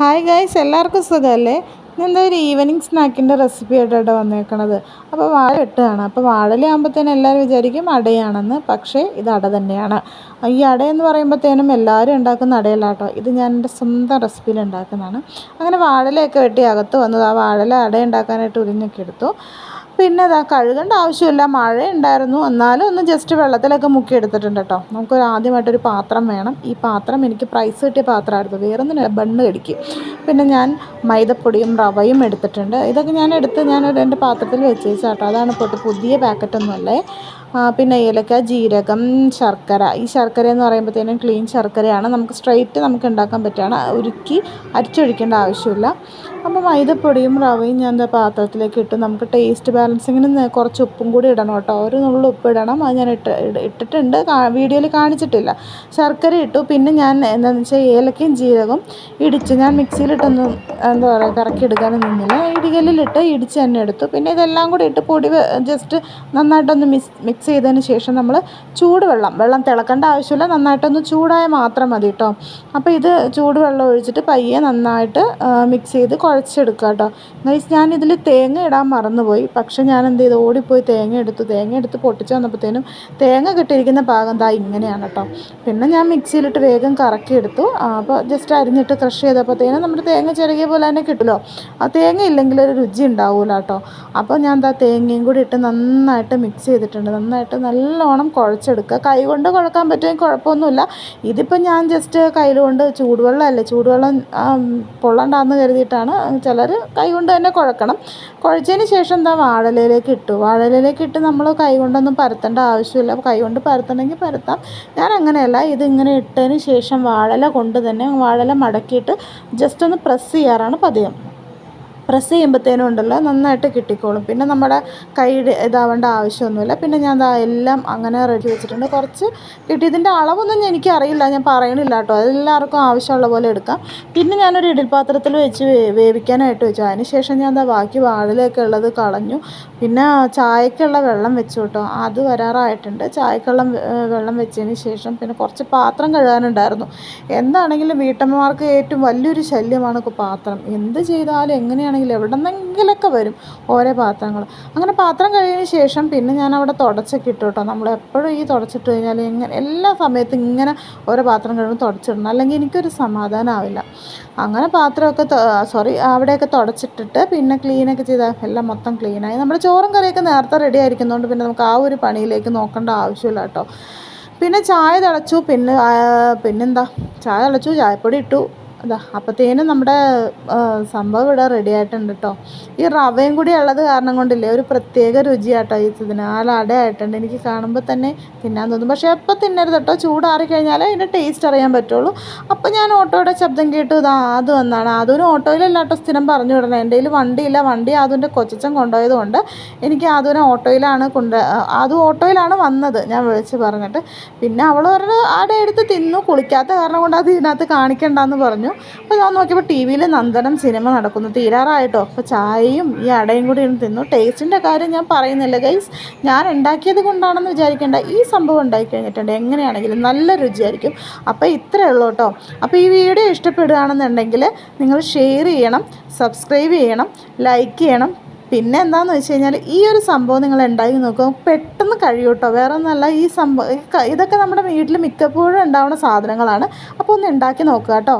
Hi guys എല്ലാവർക്കും സുഖമല്ലേ? എന്താ ഒരു ഈവനിങ് സ്നാക്കിന്റെ റെസിപ്പി ആയിട്ടാണ് വന്നേക്കണത്. അപ്പോൾ വാഴ ഇട്ടാണ് അപ്പോൾ വാഴലയാകുമ്പോഴത്തേനും എല്ലാവരും വിചാരിക്കും അടയാണെന്ന്. പക്ഷേ ഇത് അട തന്നെയാണ്. ഈ അടയെന്ന് പറയുമ്പോഴത്തേനും എല്ലാവരും ഉണ്ടാക്കുന്ന അടയല്ല കേട്ടോ ഇത് ഞാൻ എന്റെ സ്വന്തം റെസിപ്പിയിൽ ഉണ്ടാക്കുന്നതാണ്. അങ്ങനെ വാഴലയൊക്കെ വെട്ടി അകത്ത് വന്നത്. ആ വാഴല അട ഉണ്ടാക്കാനായിട്ട് ഉരിഞ്ഞൊക്കെ എടുത്തു. പിന്നെ ഇതാ കഴുകേണ്ട ആവശ്യമില്ല. മഴ ഉണ്ടായിരുന്നു. എന്നാലും ഒന്ന് ജസ്റ്റ് വെള്ളത്തിലൊക്കെ മുക്കി എടുത്തിട്ടുണ്ട് കേട്ടോ. നമുക്കൊരു ആദ്യമായിട്ടൊരു പാത്രം വേണം. ഈ പാത്രം എനിക്ക് പ്രൈസ് കിട്ടിയ പാത്രമായിരുന്നു. വേറെ ഒന്നും ബണ്ണ് കടിക്കും. പിന്നെ ഞാൻ മൈദപ്പൊടിയും റവയും എടുത്തിട്ടുണ്ട്. ഇതൊക്കെ ഞാൻ എടുത്ത് ഞാൻ എന്റെ പാത്രത്തിൽ വെച്ചേച്ചാട്ടോ അതാണ് പോട്ട് പുതിയ പാക്കറ്റൊന്നുമല്ലേ പിന്നെ ഏലക്ക ജീരകം ശർക്കര. ഈ ശർക്കര എന്ന് പറയുമ്പോഴത്തേനും ക്ലീൻ ശർക്കരയാണ്. നമുക്ക് സ്ട്രൈറ്റ് നമുക്ക് ഉണ്ടാക്കാൻ പറ്റുകയാണ്. ഉരുക്കി അരിച്ചൊഴിക്കേണ്ട ആവശ്യമില്ല. അപ്പോൾ മൈദപ്പൊടിയും റവയും ഞാൻ എന്താ പാത്രത്തിലേക്ക് ഇട്ട്. നമുക്ക് ടേസ്റ്റ് ബാലൻസിങ്ങിന് കുറച്ച് ഉപ്പും കൂടി ഇടണം കേട്ടോ. ഒരു നുള്ളു ഉപ്പ് ഇടണം. അത് ഞാൻ ഇട്ട് ഇട്ടിട്ടുണ്ട്. വീഡിയോയിൽ കാണിച്ചിട്ടില്ല. ശർക്കര ഇട്ടു. പിന്നെ ഞാൻ എന്താണെന്ന് വെച്ചാൽ ഏലക്കയും ജീരകവും ഇടിച്ച് ഞാൻ മിക്സിയിലിട്ടൊന്നും എന്താ പറയുക കറക്കി എടുക്കാനും നിന്നില്ല. ഇടികല്ലിലിട്ട് ഇടിച്ച് തന്നെ എടുത്തു. പിന്നെ ഇതെല്ലാം കൂടി ഇട്ട് പൊടി ജസ്റ്റ് നന്നായിട്ടൊന്ന് മിക്സ് മിക്സ് ചെയ്തതിന് ശേഷം നമ്മൾ ചൂടുവെള്ളം വെള്ളം തിളക്കേണ്ട ആവശ്യമില്ല നന്നായിട്ടൊന്ന് ചൂടായ മാത്രം മതി കേട്ടോ. അപ്പോൾ ഇത് ചൂടുവെള്ളം ഒഴിച്ചിട്ട് പയ്യെ നന്നായിട്ട് മിക്സ് ചെയ്ത് കുഴച്ചെടുക്കുക കേട്ടോ. ഗൈസ് ഞാനിതിൽ തേങ്ങ ഇടാൻ മറന്നുപോയി. പക്ഷേ ഞാൻ എന്ത് ചെയ്തു? ഓടിപ്പോയി തേങ്ങ എടുത്തു. തേങ്ങ എടുത്ത് പൊട്ടിച്ച് വന്നപ്പോഴത്തേനും തേങ്ങ കിട്ടിയിരിക്കുന്ന ഭാഗം ദാ ഇങ്ങനെയാണ് കേട്ടോ. പിന്നെ ഞാൻ മിക്സിയിലിട്ട് വേഗം കറക്കിയെടുത്തു അപ്പോൾ ജസ്റ്റ് അരിഞ്ഞിട്ട് ക്രഷ് ചെയ്തപ്പോഴത്തേനും നമ്മുടെ തേങ്ങ ചെറിയ പോലെ തന്നെ കിട്ടുമല്ലോ. ആ തേങ്ങ ഇല്ലെങ്കിൽ ഒരു രുചി ഉണ്ടാവില്ല കേട്ടോ. അപ്പോൾ ഞാൻ എന്താ തേങ്ങയും കൂടി ഇട്ട് നന്നായിട്ട് മിക്സ് ചെയ്തിട്ടുണ്ട്. നന്നായിട്ട് നല്ലോണം കുഴച്ചെടുക്കുക. കൈ കൊണ്ട് കുഴക്കാൻ പറ്റുമെങ്കിൽ കുഴപ്പമൊന്നുമില്ല. ഇതിപ്പോൾ ഞാൻ ജസ്റ്റ് കയ്യിൽ കൊണ്ട് ചൂടുവെള്ളമല്ലേ ചൂടുവെള്ളം പൊള്ളണ്ടാന്ന് കരുതിയിട്ടാണ് ചിലർ കൈ കൊണ്ട് തന്നെ കുഴക്കണം. കുഴച്ചതിന് ശേഷം എന്താ വാഴലയിലേക്ക് ഇട്ടു. വാഴലയിലേക്ക് ഇട്ട് നമ്മൾ കൈ കൊണ്ടൊന്നും പരത്തേണ്ട ആവശ്യമില്ല. കൈ കൊണ്ട് പരത്തണമെങ്കിൽ പരത്താം. ഞാൻ അങ്ങനെയല്ല ഇതിങ്ങനെ ഇട്ടതിന് ശേഷം വാഴല കൊണ്ട് തന്നെ വാഴല മടക്കിയിട്ട് ജസ്റ്റ് ഒന്ന് പ്രസ് ചെയ്യാറാണ് പതിവ്. പ്രസ് ചെയ്യുമ്പോഴത്തേനും ഉണ്ടല്ലോ നന്നായിട്ട് കിട്ടിക്കോളും. പിന്നെ നമ്മുടെ കൈ ഇതാവേണ്ട ആവശ്യമൊന്നുമില്ല. പിന്നെ ഞാൻ ദാ എല്ലാം അങ്ങനെ റെഡി വെച്ചിട്ടുണ്ട്. കുറച്ച് കിട്ടിയതിന്റെ അളവൊന്നും എനിക്ക് അറിയില്ല. ഞാൻ പറയണില്ല കേട്ടോ. അതെല്ലാവർക്കും ആവശ്യമുള്ള പോലെ എടുക്കാം. പിന്നെ ഞാനൊരു ഇടിൽപാത്രത്തിൽ വെച്ച് വേവിക്കാനായിട്ട് വെച്ചു. അതിന് ശേഷം ഞാൻ എന്താ ബാക്കി വാഴലൊക്കെ ഉള്ളത് കളഞ്ഞു. പിന്നെ ചായക്കുള്ള വെള്ളം വെച്ചു കേട്ടോ. അത് വരാറായിട്ടുണ്ട്. ചായക്കുള്ള വെള്ളം വെച്ചതിന് ശേഷം പിന്നെ കുറച്ച് പാത്രം കഴുകാനുണ്ടായിരുന്നു. എന്താണെങ്കിലും വീട്ടമ്മമാർക്ക് ഏറ്റവും വലിയൊരു ശല്യമാണ് പാത്രം. എന്ത് ചെയ്താലും എങ്ങനെയാണെങ്കിലും ആണെങ്കിലും എവിടെ നിന്നെങ്കിലൊക്കെ വരും ഓരോ പാത്രങ്ങൾ. അങ്ങനെ പാത്രം കഴിഞ്ഞതിന് ശേഷം പിന്നെ ഞാൻ അവിടെ തുടച്ചൊക്കെ ഇട്ടു കേട്ടോ. നമ്മൾ എപ്പോഴും ഈ തുടച്ചിട്ട് കഴിഞ്ഞാൽ ഇങ്ങനെ എല്ലാ സമയത്തും ഇങ്ങനെ ഓരോ പാത്രം കഴിയുമ്പോൾ തുടച്ചിടണം. അല്ലെങ്കിൽ എനിക്കൊരു സമാധാനമാവില്ല. അങ്ങനെ പാത്രമൊക്കെ സോറി അവിടെയൊക്കെ തുടച്ചിട്ടിട്ട് പിന്നെ ക്ലീനൊക്കെ ചെയ്താൽ എല്ലാം മൊത്തം ക്ലീനായി നമ്മുടെ ചോറും കറിയൊക്കെ നേരത്തെ റെഡി ആയിരിക്കുന്നതുകൊണ്ട് പിന്നെ നമുക്ക് ആ ഒരു പണിയിലേക്ക് നോക്കേണ്ട ആവശ്യമില്ല കേട്ടോ. പിന്നെ ചായ തിളച്ചു. പിന്നെ പിന്നെന്താ? ചായ തിളച്ചു ചായപ്പൊടി ഇട്ടു. അതാ അപ്പോഴത്തേനും നമ്മുടെ സംഭവം ഇവിടെ റെഡി ആയിട്ടുണ്ട് കേട്ടോ ഈ റവയും കൂടി ഉള്ളത് കാരണം കൊണ്ടില്ലേ ഒരു പ്രത്യേക രുചിയാട്ടോ ഈ ഇതിന്. ആ ആയിട്ടുണ്ട്. എനിക്ക് കാണുമ്പോൾ തന്നെ തിന്നാൻ തോന്നും. പക്ഷേ എപ്പോൾ തിന്നരുത് കേട്ടോ ചൂടാറി കഴിഞ്ഞാൽ അതിന്റെ ടേസ്റ്റ് അറിയാൻ പറ്റുള്ളൂ. അപ്പോൾ ഞാൻ ഓട്ടോയുടെ ശബ്ദം കേട്ടു. ഇതാ ആത് വന്നാണ്. ആദ്യം ഓട്ടോയിലല്ല കേട്ടോ സ്ഥിരം പറഞ്ഞു വിടണം. എന്റെ കയ്യിൽ വണ്ടിയില്ല. വണ്ടി ആദ്യന്റെ കൊച്ചച്ചൻ കൊണ്ടുപോയത് കൊണ്ട് എനിക്ക് ആദ്യം ഓട്ടോയിലാണ് കൊണ്ട് അത് ഓട്ടോയിലാണ് വന്നത്. ഞാൻ വിളിച്ച് പറഞ്ഞിട്ട്. പിന്നെ അവൾ ആടെ എടുത്ത് തിന്നു. കുളിക്കാത്ത കാരണം കൊണ്ട് അത് ഇതിനകത്ത് കാണിക്കണ്ടെന്ന് പറഞ്ഞു. പറഞ്ഞു അപ്പോൾ ഞാൻ നോക്കിയപ്പോൾ ടി വിയിൽ നന്ദനം സിനിമ നടക്കുന്നു. തീരാറായിട്ടോ? അപ്പോൾ ചായയും ഈ അടയും കൂടി ഇരുന്ന് തിന്നു. ടേസ്റ്റിന്റെ കാര്യം ഞാൻ പറയുന്നില്ല ഗൈസ്. ഞാൻ ഉണ്ടാക്കിയത് കൊണ്ടാണെന്ന് വിചാരിക്കേണ്ട. ഈ സംഭവം ഉണ്ടാക്കി കഴിഞ്ഞിട്ടുണ്ട്. എങ്ങനെയാണെങ്കിലും നല്ല രുചിയായിരിക്കും. അപ്പോൾ ഇത്രയേ ഉള്ളൂ കേട്ടോ. അപ്പോൾ ഈ വീഡിയോ ഇഷ്ടപ്പെടുകയാണെന്നുണ്ടെങ്കിൽ നിങ്ങൾ ഷെയർ ചെയ്യണം സബ്സ്ക്രൈബ് ചെയ്യണം ലൈക്ക് ചെയ്യണം. പിന്നെ എന്താണെന്ന് വെച്ച് കഴിഞ്ഞാൽ ഈ ഒരു സംഭവം നിങ്ങൾ ഉണ്ടാക്കി നോക്കുക. പെട്ടെന്ന് കഴിയും കേട്ടോ. വേറെ ഒന്നല്ല ഈ സംഭവം ഇതൊക്കെ നമ്മുടെ വീട്ടിൽ മിക്കപ്പോഴും ഉണ്ടാവുന്ന സാധനങ്ങളാണ്. അപ്പോൾ ഒന്ന് ഉണ്ടാക്കി നോക്കുക കേട്ടോ.